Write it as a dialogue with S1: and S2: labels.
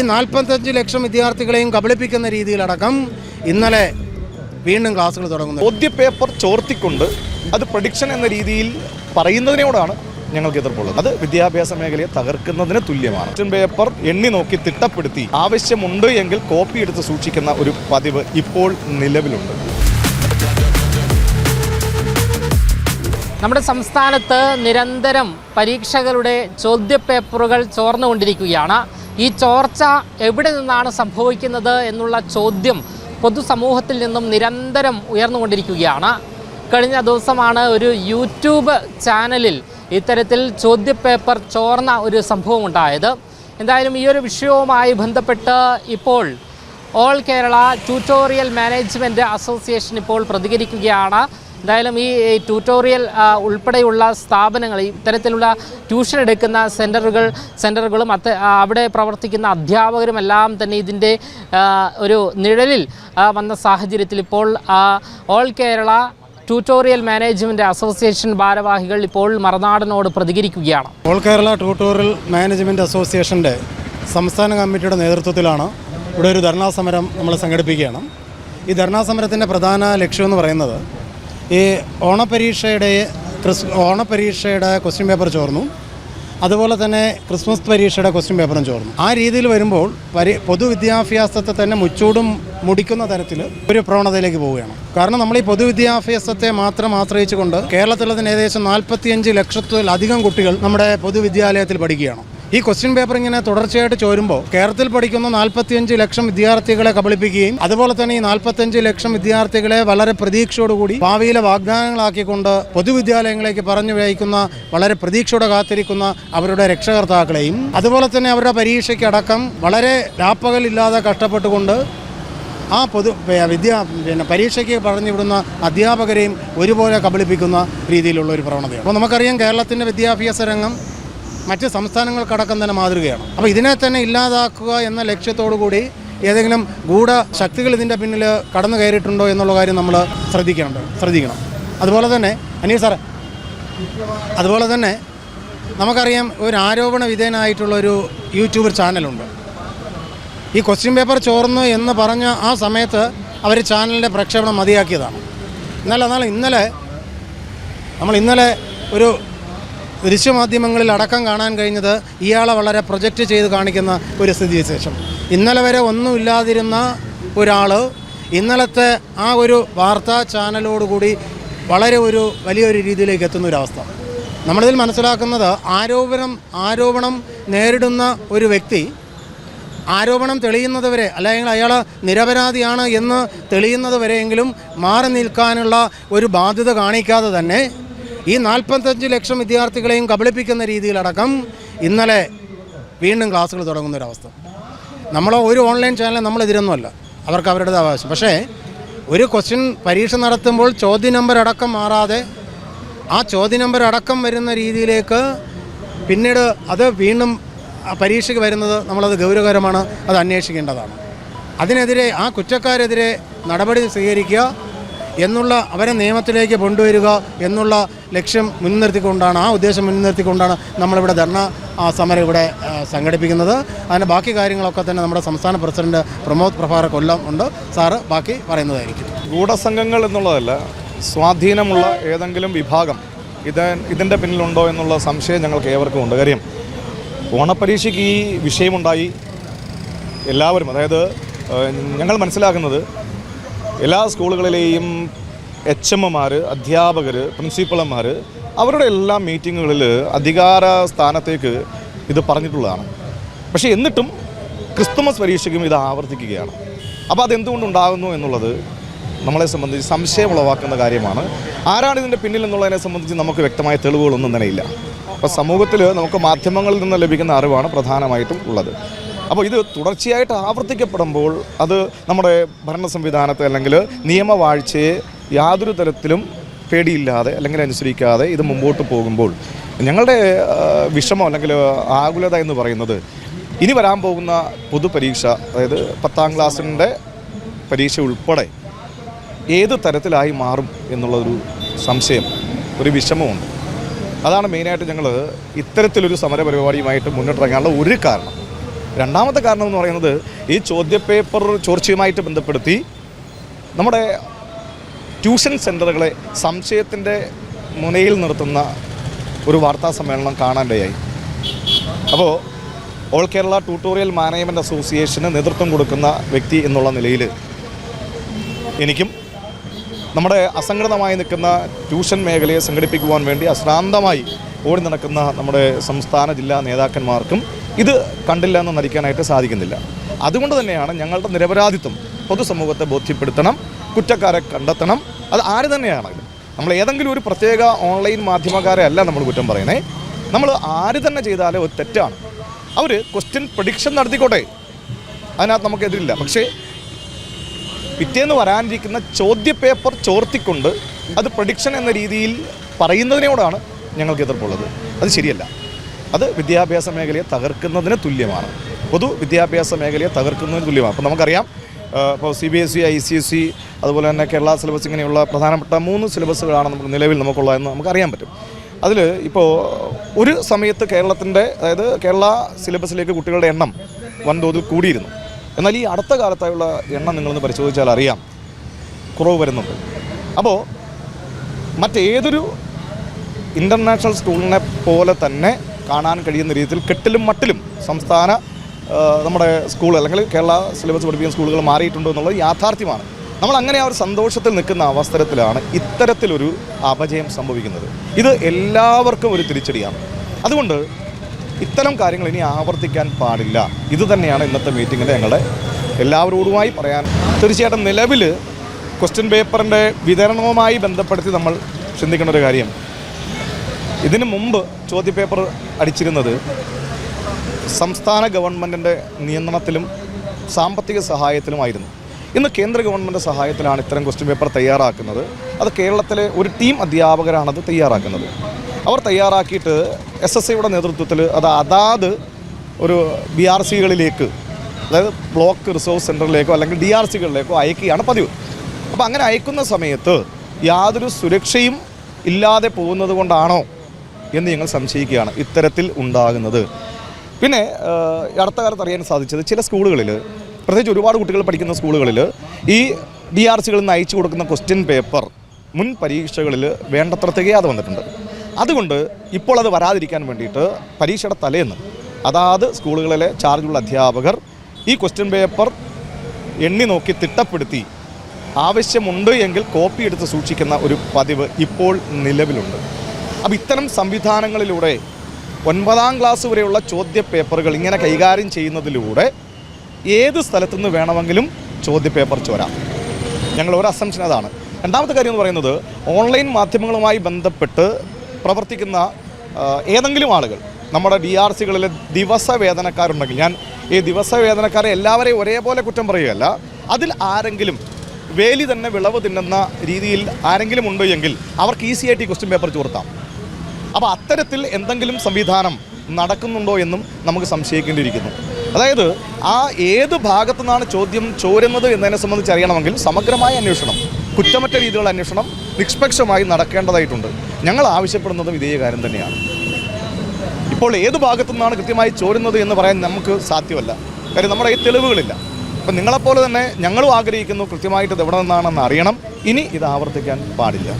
S1: ഈ നാൽപ്പത്തഞ്ച് ലക്ഷം വിദ്യാർത്ഥികളെയും കബളിപ്പിക്കുന്ന രീതിയിലടക്കം ഇന്നലെ വീണ്ടും ക്ലാസ്സുകൾ തുടങ്ങുന്നു.
S2: ചോദ്യ പേപ്പർ ചോർത്തിക്കൊണ്ട് അത് പ്രഡിക്ഷൻ എന്ന രീതിയിൽ പറയുന്നതിനോടാണ് ഞങ്ങൾക്ക് എതിർപ്പുള്ളത്. അത് വിദ്യാഭ്യാസ മേഖലയെ തകർക്കുന്നതിന് തുല്യമാണ്. ക്വസ്റ്റ്യൻ പേപ്പർ എണ്ണി നോക്കി തിട്ടപ്പെടുത്തി ആവശ്യമുണ്ട് എങ്കിൽ കോപ്പി എടുത്ത് സൂക്ഷിക്കുന്ന ഒരു പതിവ് ഇപ്പോൾ നിലവിലുണ്ട്.
S3: നമ്മുടെ സംസ്ഥാനത്ത് നിരന്തരം പരീക്ഷകളുടെ ചോദ്യപേപ്പറുകൾ ചോർന്നുകൊണ്ടിരിക്കുകയാണ്. ഈ ചോർച്ച എവിടെ നിന്നാണ് സംഭവിക്കുന്നത് എന്നുള്ള ചോദ്യം പൊതുസമൂഹത്തിൽ നിന്നും നിരന്തരം ഉയർന്നുകൊണ്ടിരിക്കുകയാണ്. കഴിഞ്ഞ ദിവസമാണ് ഒരു യൂട്യൂബ് ചാനലിൽ ഇത്തരത്തിൽ ചോദ്യപേപ്പർ ചോർന്ന ഒരു സംഭവം ഉണ്ടായത് എന്തായാലും ഈ ഒരു വിഷയവുമായി ബന്ധപ്പെട്ട് ഇപ്പോൾ all Kerala tutorial management association ഇപ്പോൾ പ്രതികരിക്കുകയാണ്. എന്തായാലും ഈ ട്യൂട്ടോറിയൽ ഉൾപ്പെടെയുള്ള സ്ഥാപനങ്ങൾ ഇത്തരത്തിലുള്ള ട്യൂഷൻ എടുക്കുന്ന സെന്ററുകൾ സെന്ററുകളും അത്ത അവിടെ പ്രവർത്തിക്കുന്ന അധ്യാപകരും എല്ലാം തന്നെ ഇതിന്റെ ഒരു നിഴലിൽ വന്ന സാഹചര്യത്തിൽ ഇപ്പോൾ all Kerala tutorial management association ഭാരവാഹികൾ ഇപ്പോൾ മറുനാടനോട് പ്രതികരിക്കുകയാണ്.
S1: ഓൾ കേരള ട്യൂട്ടോറിയൽ മാനേജ്മെന്റ് അസോസിയേഷന്റെ സംസ്ഥാന കമ്മിറ്റിയുടെ നേതൃത്വത്തിലാണ് ഇവിടെ ഒരു ധർണാ സമരം നമ്മൾ സംഘടിപ്പിക്കുകയാണ്. ഈ ധർണാ സമരത്തിന്റെ പ്രധാന ലക്ഷ്യം എന്ന് പറയുന്നത് ഈ ഓണപരീക്ഷയുടെ ക്രിസ് ഓണപരീക്ഷയുടെ ക്വസ്റ്റ്യൻ പേപ്പർ ചോർന്നു. അതുപോലെ തന്നെ ക്രിസ്മസ് പരീക്ഷയുടെ ക്വസ്റ്റ്യൻ പേപ്പറും ചോർന്നു. ആ രീതിയിൽ വരുമ്പോൾ പരി പൊതുവിദ്യാഭ്യാസത്തെ തന്നെ മുച്ചൂടും മുടിക്കുന്ന തരത്തിൽ ഒരു പ്രവണതയിലേക്ക് പോവുകയാണ്. കാരണം നമ്മൾ ഈ പൊതുവിദ്യാഭ്യാസത്തെ മാത്രം ആശ്രയിച്ചുകൊണ്ട് കേരളത്തിലുള്ളതിന് ഏകദേശം നാൽപ്പത്തിയഞ്ച് ലക്ഷത്തിലധികം കുട്ടികൾ നമ്മുടെ പൊതുവിദ്യാലയത്തിൽ പഠിക്കുകയാണ്. ഈ ക്വസ്റ്റ്യൻ പേപ്പർ ഇങ്ങനെ തുടർച്ചയായിട്ട് ചോരുമ്പോൾ കേരളത്തിൽ പഠിക്കുന്ന നാൽപ്പത്തിയഞ്ച് ലക്ഷം വിദ്യാർത്ഥികളെ കബളിപ്പിക്കുകയും അതുപോലെ തന്നെ ഈ നാൽപ്പത്തിയഞ്ച് ലക്ഷം വിദ്യാർത്ഥികളെ വളരെ പ്രതീക്ഷയോടുകൂടി ഭാവിയിലെ വാഗ്ദാനങ്ങളാക്കിക്കൊണ്ട് പൊതുവിദ്യാലയങ്ങളിലേക്ക് പറഞ്ഞു വയ്ക്കുന്ന വളരെ പ്രതീക്ഷയോടെ കാത്തിരിക്കുന്ന അവരുടെ രക്ഷകർത്താക്കളെയും അതുപോലെ തന്നെ അവരുടെ പരീക്ഷയ്ക്കടക്കം വളരെ രാപ്പകലില്ലാതെ കഷ്ടപ്പെട്ടുകൊണ്ട് ആ പൊതു വിദ്യാ പിന്നെ പരീക്ഷയ്ക്ക് പറഞ്ഞു വിടുന്ന അധ്യാപകരെയും ഒരുപോലെ കബളിപ്പിക്കുന്ന രീതിയിലുള്ള ഒരു പ്രവണതയാണ്. അപ്പോൾ നമുക്കറിയാം കേരളത്തിന്റെ വിദ്യാഭ്യാസ രംഗം മറ്റ് സംസ്ഥാനങ്ങൾക്കടക്കം തന്നെ മാതൃകയാണ്. അപ്പോൾ ഇതിനെ തന്നെ ഇല്ലാതാക്കുക എന്ന ലക്ഷ്യത്തോടു കൂടി ഏതെങ്കിലും ഗൂഢ ശക്തികൾ ഇതിന്റെ പിന്നിൽ കടന്നു കയറിയിട്ടുണ്ടോ എന്നുള്ള കാര്യം നമ്മൾ ശ്രദ്ധിക്കേണ്ട ശ്രദ്ധിക്കണം. അതുപോലെ തന്നെ അനീ സാറേ അതുപോലെ തന്നെ നമുക്കറിയാം ഒരു ആരോപണ വിധേയനായിട്ടുള്ളൊരു യൂട്യൂബർ ചാനലുണ്ട്. ഈ ക്വസ്റ്റ്യൻ പേപ്പർ ചോർന്നു എന്ന് പറഞ്ഞ ആ സമയത്ത് അവർ ചാനലിന്റെ പ്രക്ഷേപണം മതിയാക്കിയതാണ്. എന്നാൽ എന്നാൽ ഇന്നലെ നമ്മൾ ഇന്നലെ ഒരു ദൃശ്യമാധ്യമങ്ങളിൽ അടക്കം കാണാൻ കഴിഞ്ഞത് ഇയാളെ വളരെ പ്രൊജക്റ്റ് ചെയ്ത് കാണിക്കുന്ന ഒരു സ്ഥിതിവിശേഷം. ഇന്നലെ വരെ ഒന്നുമില്ലാതിരുന്ന ഒരാൾ ഇന്നലത്തെ ആ ഒരു വാർത്താ ചാനലോടുകൂടി വളരെ ഒരു വലിയൊരു രീതിയിലേക്ക് എത്തുന്ന ഒരവസ്ഥ നമ്മളിതിൽ മനസ്സിലാക്കുന്നത് ആരോപണം ആരോപണം നേരിടുന്ന ഒരു വ്യക്തി ആരോപണം തെളിയുന്നത് വരെ അല്ലെങ്കിൽ അയാൾ നിരപരാധിയാണ് എന്ന് തെളിയുന്നത് വരെയെങ്കിലും മാറി നിൽക്കാനുള്ള ഒരു ബാധ്യത കാണിക്കാതെ തന്നെ ഈ നാൽപ്പത്തഞ്ച് ലക്ഷം വിദ്യാർത്ഥികളെയും കബളിപ്പിക്കുന്ന രീതിയിലടക്കം ഇന്നലെ വീണ്ടും ക്ലാസ്സുകൾ തുടങ്ങുന്ന ഒരവസ്ഥ നമ്മൾ ഒരു ഓൺലൈൻ ചാനൽ നമ്മളെതിരൊന്നുമല്ല അവർക്ക് അവരുടെ ആവശ്യം. പക്ഷേ ഒരു ക്വസ്റ്റ്യൻ പരീക്ഷ നടത്തുമ്പോൾ ചോദ്യ നമ്പർ അടക്കം മാറാതെ ആ ചോദ്യ നമ്പർ അടക്കം വരുന്ന രീതിയിലേക്ക് പിന്നീട് അത് വീണ്ടും പരീക്ഷയ്ക്ക് വരുന്നത് നമ്മളത് ഗൗരവകരമാണ്. അത് അന്വേഷിക്കേണ്ടതാണ്. അതിനെതിരെ ആ കുറ്റക്കാരെതിരെ നടപടി സ്വീകരിക്കുക. എന്നുള്ള അവരെ നിയമത്തിലേക്ക് കൊണ്ടുവരിക എന്നുള്ള ലക്ഷ്യം മുൻനിർത്തിക്കൊണ്ടാണ് ആ ഉദ്ദേശം മുൻനിർത്തിക്കൊണ്ടാണ് നമ്മളിവിടെ ധർണ സമരം ഇവിടെ സംഘടിപ്പിക്കുന്നത്. അതിന്റെ ബാക്കി കാര്യങ്ങളൊക്കെ തന്നെ നമ്മുടെ സംസ്ഥാന പ്രസിഡന്റ് പ്രമോദ് പ്രഭാര കൊല്ലം ഉണ്ട്. സാറ് ബാക്കി പറയുന്നതായിരിക്കും.
S2: ഗൂഢസംഘങ്ങൾ എന്നുള്ളതല്ല സ്വാധീനമുള്ള ഏതെങ്കിലും വിഭാഗം ഇത് ഇതിന്റെ പിന്നിലുണ്ടോ എന്നുള്ള സംശയം ഞങ്ങൾക്ക് ഏവർക്കും ഉണ്ട്. കാര്യം ഓണപ്പരീക്ഷയ്ക്ക് ഈ വിഷയമുണ്ടായി എല്ലാവരും അതായത് ഞങ്ങൾ മനസ്സിലാക്കുന്നത് എല്ലാ സ്കൂളുകളിലെയും എച്ച് എം എമാർ അധ്യാപകർ പ്രിൻസിപ്പളന്മാർ അവരുടെ എല്ലാ മീറ്റിങ്ങുകളിൽ അധികാര സ്ഥാനത്തേക്ക് ഇത് പറഞ്ഞിട്ടുള്ളതാണ്. പക്ഷേ എന്നിട്ടും ക്രിസ്തുമസ് പരീക്ഷയ്ക്കും ഇത് ആവർത്തിക്കുകയാണ്. അപ്പോൾ അതെന്തുകൊണ്ടുണ്ടാകുന്നു എന്നുള്ളത് നമ്മളെ സംബന്ധിച്ച് സംശയം ഉളവാക്കുന്ന കാര്യമാണ്. ആരാണ് ഇതിന്റെ പിന്നിൽ എന്നുള്ളതിനെ സംബന്ധിച്ച് നമുക്ക് വ്യക്തമായ തെളിവുകളൊന്നും തന്നെ ഇല്ല. അപ്പോൾ സമൂഹത്തിൽ നമുക്ക് മാധ്യമങ്ങളിൽ നിന്ന് ലഭിക്കുന്ന അറിവാണ് പ്രധാനമായിട്ടും ഉള്ളത്. അപ്പോൾ ഇത് തുടർച്ചയായിട്ട് ആവർത്തിക്കപ്പെടുമ്പോൾ അത് നമ്മുടെ ഭരണ സംവിധാനത്തെ അല്ലെങ്കിൽ നിയമവാഴ്ചയെ യാതൊരു തരത്തിലും പേടിയില്ലാതെ അല്ലെങ്കിൽ അനുസരിക്കാതെ ഇത് മുമ്പോട്ട് പോകുമ്പോൾ ഞങ്ങളുടെ വിഷമം അല്ലെങ്കിൽ ആകുലത എന്ന് പറയുന്നത് ഇനി വരാൻ പോകുന്ന പൊതുപരീക്ഷ അതായത് പത്താം ക്ലാസ്സിന്റെ പരീക്ഷ ഉൾപ്പെടെ ഏത് തരത്തിലായി മാറും എന്നുള്ളൊരു സംശയം ഒരു വിഷമമുണ്ട്. അതാണ് മെയിനായിട്ട് ഞങ്ങൾ ഇത്തരത്തിലൊരു സമരപരിപാടിയുമായിട്ട് മുന്നിട്ടിറങ്ങാനുള്ള ഒരു കാരണം. രണ്ടാമത്തെ കാരണം എന്ന് പറയുന്നത് ഈ ചോദ്യപേപ്പർ ചോർച്ചയുമായിട്ട് ബന്ധപ്പെടുത്തി നമ്മുടെ ട്യൂഷൻ സെന്ററുകളെ സംശയത്തിന്റെ മുനയിൽ നിർത്തുന്ന ഒരു വാർത്താ സമ്മേളനം കാണാനിടയായി. അപ്പോൾ ഓൾ കേരള ട്യൂട്ടോറിയൽ മാനേജ്മെന്റ് അസോസിയേഷന് നേതൃത്വം കൊടുക്കുന്ന വ്യക്തി എന്നുള്ള നിലയിൽ എനിക്കും നമ്മുടെ അസംഘടിതമായി നിൽക്കുന്ന ട്യൂഷൻ മേഖലയെ സംഘടിപ്പിക്കുവാൻ വേണ്ടി അശ്രാന്തമായി ഓടി നടക്കുന്ന നമ്മുടെ സംസ്ഥാന ജില്ലാ നേതാക്കന്മാർക്കും ഇത് കണ്ടില്ല എന്ന് നടിക്കാനായിട്ട് സാധിക്കുന്നില്ല. അതുകൊണ്ട് തന്നെയാണ് ഞങ്ങളുടെ നിരപരാധിത്വം പൊതുസമൂഹത്തെ ബോധ്യപ്പെടുത്തണം കുറ്റക്കാരെ കണ്ടെത്തണം. അത് ആര് തന്നെയാണെങ്കിലും. നമ്മൾ ഏതെങ്കിലും ഒരു പ്രത്യേക ഓൺലൈൻ മാധ്യമക്കാരെ അല്ല നമ്മൾ കുറ്റം പറയണേ നമ്മൾ ആര് തന്നെ ചെയ്താലേ ഒരു തെറ്റാണ്. അവർ ക്വസ്റ്റ്യൻ പ്രഡിക്ഷൻ നടത്തിക്കോട്ടെ. അതിനകത്ത് നമുക്കെതിരില്ല. പക്ഷേ പിറ്റേന്ന് വരാനിരിക്കുന്ന ചോദ്യപേപ്പർ ചോർത്തിക്കൊണ്ട് അത് പ്രഡിക്ഷൻ എന്ന രീതിയിൽ പറയുന്നതിനോടാണ് ഞങ്ങൾക്ക് എതിർപ്പുള്ളത്. അത് ശരിയല്ല. അത് വിദ്യാഭ്യാസ മേഖലയെ തകർക്കുന്നതിന് തുല്യമാണ്. പൊതു വിദ്യാഭ്യാസ മേഖലയെ തകർക്കുന്നതിന് തുല്യമാണ്. അപ്പോൾ നമുക്കറിയാം ഇപ്പോൾ C B S C I C S C അതുപോലെ തന്നെ കേരള സിലബസ് ഇങ്ങനെയുള്ള പ്രധാനപ്പെട്ട മൂന്ന് സിലബസുകളാണ് നമുക്ക് നിലവിൽ നമുക്കുള്ളതെന്ന് നമുക്കറിയാൻ പറ്റും. അതിൽ ഇപ്പോൾ ഒരു സമയത്ത് കേരളത്തിന്റെ അതായത് കേരള സിലബസിലേക്ക് കുട്ടികളുടെ എണ്ണം വൻതോതിൽ കൂടിയിരുന്നു. എന്നാൽ ഈ അടുത്ത കാലത്തായുള്ള എണ്ണം നിങ്ങളൊന്ന് പരിശോധിച്ചാൽ അറിയാം. കുറവ് വരുന്നുണ്ട്. അപ്പോൾ മറ്റേതൊരു ഇന്റർനാഷണൽ സ്കൂളിനെ പോലെ തന്നെ കാണാൻ കഴിയുന്ന രീതിയിൽ കെട്ടിലും മട്ടിലും സംസ്ഥാന നമ്മുടെ സ്കൂൾ അല്ലെങ്കിൽ കേരള സിലബസ് പഠിപ്പിക്കുന്ന സ്കൂളുകൾ മാറിയിട്ടുണ്ടോ എന്നുള്ളത് യാഥാർത്ഥ്യമാണ്. നമ്മൾ അങ്ങനെ ആ ഒരു സന്തോഷത്തിൽ നിൽക്കുന്ന അവസരത്തിലാണ് ഇത്തരത്തിലൊരു അപജയം സംഭവിക്കുന്നത്. ഇത് എല്ലാവർക്കും ഒരു തിരിച്ചടിയാണ്. അതുകൊണ്ട് ഇത്തരം കാര്യങ്ങൾ ഇനി ആവർത്തിക്കാൻ പാടില്ല. ഇത് തന്നെയാണ് ഇന്നത്തെ മീറ്റിങ്ങിൽ ഞങ്ങളുടെ എല്ലാവരോടുമായി പറയാൻ. തീർച്ചയായിട്ടും നിലവിൽ ക്വസ്റ്റ്യൻ പേപ്പറിന്റെ വിതരണവുമായി ബന്ധപ്പെടുത്തി നമ്മൾ ചിന്തിക്കേണ്ട ഒരു കാര്യം. ഇതിനു മുമ്പ് ചോദ്യപേപ്പർ അടിച്ചിരുന്നത് സംസ്ഥാന ഗവൺമെന്റിന്റെ നിയന്ത്രണത്തിലും സാമ്പത്തിക സഹായത്തിലുമായിരുന്നു. ഇന്ന് കേന്ദ്ര ഗവൺമെന്റ് സഹായത്തിലാണ് ഇത്തരം ക്വസ്റ്റ്യൻ പേപ്പർ തയ്യാറാക്കുന്നത്. അത് കേരളത്തിലെ ഒരു ടീം അധ്യാപകരാണത് തയ്യാറാക്കുന്നത്. അവർ തയ്യാറാക്കിയിട്ട് എസ് എസ് സിയുടെ നേതൃത്വത്തിൽ അത് അതാത് ഒരു ബി ആർ സികളിലേക്ക് അതായത് ബ്ലോക്ക് റിസോഴ്സ് സെന്ററിലേക്കോ അല്ലെങ്കിൽ ഡി ആർ സികളിലേക്കോ അയക്കുകയാണ് പതിവ്. അപ്പോൾ അങ്ങനെ അയക്കുന്ന സമയത്ത് യാതൊരു സുരക്ഷയും ഇല്ലാതെ പോകുന്നത് കൊണ്ടാണോ എന്ന് ഞങ്ങൾ സംശയിക്കുകയാണ് ഇത്തരത്തിൽ ഉണ്ടാകുന്നത്. പിന്നെ അടുത്ത കാലത്ത് അറിയാൻ സാധിച്ചത് ചില സ്കൂളുകളിൽ പ്രത്യേകിച്ച് ഒരുപാട് കുട്ടികൾ പഠിക്കുന്ന സ്കൂളുകളിൽ ഈ ഡി ആർ സികളിൽ നിന്ന് അയച്ചു കൊടുക്കുന്ന ക്വസ്റ്റ്യൻ പേപ്പർ മുൻ പരീക്ഷകളിൽ വേണ്ടത്ര തികയാതെ വന്നിട്ടുണ്ട്. അതുകൊണ്ട് ഇപ്പോൾ അത് വരാതിരിക്കാൻ വേണ്ടിയിട്ട് പരീക്ഷയുടെ തലേന്ന് അതാത് സ്കൂളുകളിലെ ചാർജുള്ള അധ്യാപകർ ഈ ക്വസ്റ്റ്യൻ പേപ്പർ എണ്ണി നോക്കി തിട്ടപ്പെടുത്തി ആവശ്യമുണ്ട് എങ്കിൽ കോപ്പി എടുത്ത് സൂക്ഷിക്കുന്ന ഒരു പതിവ് ഇപ്പോൾ നിലവിലുണ്ട്. അപ്പോൾ ഇത്തരം സംവിധാനങ്ങളിലൂടെ ഒൻപതാം ക്ലാസ് വരെയുള്ള ചോദ്യ പേപ്പറുകൾ ഇങ്ങനെ കൈകാര്യം ചെയ്യുന്നതിലൂടെ ഏത് സ്ഥലത്തുനിന്ന് വേണമെങ്കിലും ചോദ്യ പേപ്പർ ചോരാം. ഞങ്ങൾ ഒരു അസംഷൻ അതാണ്. രണ്ടാമത്തെ കാര്യം എന്ന് പറയുന്നത് ഓൺലൈൻ മാധ്യമങ്ങളുമായി ബന്ധപ്പെട്ട് പ്രവർത്തിക്കുന്ന ഏതെങ്കിലും ആളുകൾ നമ്മുടെ ഡി ആർ സികളിലെ ദിവസ വേതനക്കാരുണ്ടെങ്കിൽ ഞാൻ ഈ ദിവസ വേതനക്കാരെ എല്ലാവരെയും ഒരേപോലെ കുറ്റം പറയുകയല്ല അതിൽ ആരെങ്കിലും വേലി തന്നെ വിളവ് തിന്നുന്ന രീതിയിൽ ആരെങ്കിലും ഉണ്ടോ എങ്കിൽ അവർക്ക് ഈസി ആയിട്ട് ഈ ക്വസ്റ്റ്യൻ പേപ്പർ ചോർത്താം. അപ്പോൾ അത്തരത്തിൽ എന്തെങ്കിലും സംവിധാനം നടക്കുന്നുണ്ടോ എന്നും നമുക്ക് സംശയിക്കേണ്ടിയിരിക്കുന്നു. അതായത് ആ ഏത് ഭാഗത്തു നിന്നാണ് ചോദ്യം ചോരുന്നത് എന്നതിനെ സംബന്ധിച്ച് അറിയണമെങ്കിൽ സമഗ്രമായ അന്വേഷണം കുറ്റമറ്റ രീതിയിലുള്ള അന്വേഷണം നിഷ്പക്ഷമായി നടക്കേണ്ടതായിട്ടുണ്ട്. ഞങ്ങൾ ആവശ്യപ്പെടുന്നതും ഇതേ കാര്യം തന്നെയാണ്. ഇപ്പോൾ ഏത് ഭാഗത്തു നിന്നാണ് കൃത്യമായി ചോരുന്നത് എന്ന് പറയാൻ നമുക്ക് സാധ്യമല്ല. കാര്യം നമ്മുടെ ഈ തെളിവുകളില്ല. അപ്പം നിങ്ങളെപ്പോലെ തന്നെ ഞങ്ങളും ആഗ്രഹിക്കുന്നു കൃത്യമായിട്ട് ഇത് എവിടെ നിന്നാണെന്ന് അറിയണം. ഇനി ഇത് ആവർത്തിക്കാൻ പാടില്ല.